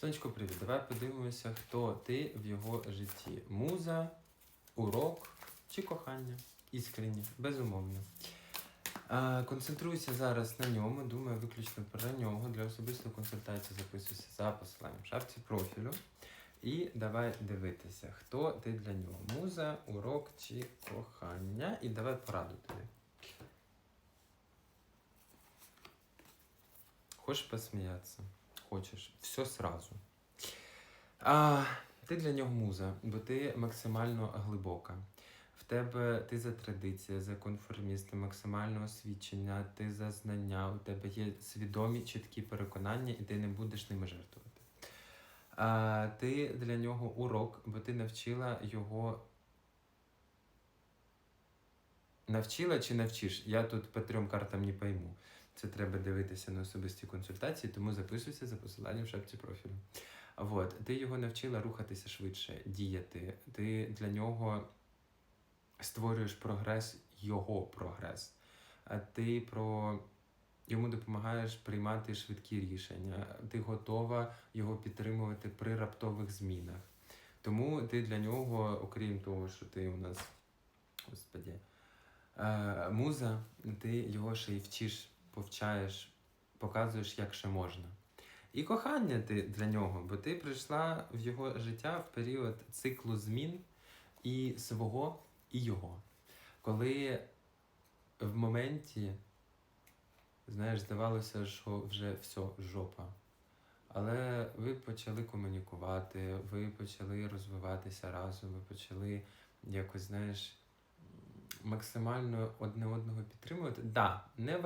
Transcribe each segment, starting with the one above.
Сонечко, привіт. Давай подивимося, хто ти в його житті. Муза, урок чи кохання? Іскренні, безумовно. Концентруйся зараз на ньому, думаю виключно про нього. Для особистої консультації записуйся за посиланням в шапці профілю. І давай дивитися, хто ти для нього. Муза, урок чи кохання. І давай пораду тобі. Хочеш посміятися? Хочеш. Все сразу. А, ти для нього муза, бо ти максимально глибока. В тебе ти за традиція, за конформіст, ти максимально освічення, ти за знання, у тебе є свідомі чіткі переконання, і ти не будеш ними жертвувати. А, ти для нього урок, бо ти навчила його. Навчила чи навчиш? Я тут по трьом картам не пойму. Це треба дивитися на особисті консультації, тому записуйся за посиланням в шапці профілю. Вот. Ти його навчила рухатися швидше, діяти. Ти для нього створюєш прогрес, його прогрес. А ти про йому допомагаєш приймати швидкі рішення. Ти готова його підтримувати при раптових змінах. Тому ти для нього, окрім того, що ти у нас, господі, е, муза, ти його ще й вчиш, повчаєш, показуєш, як ще можна. І кохання ти для нього, бо ти прийшла в його життя в період циклу змін і свого, і його. Коли в моменті, знаєш, здавалося, що вже все, жопа. Але ви почали комунікувати, ви почали розвиватися разом, ви почали якось, знаєш, максимально одне одного підтримувати. Да, не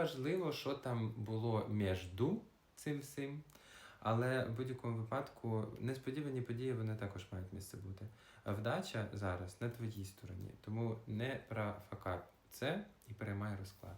що там було між цим всім. Але в будь-якому випадку несподівані події вони також мають місце бути. Вдача зараз на твоїй стороні, тому не профакап це і переймай розклад.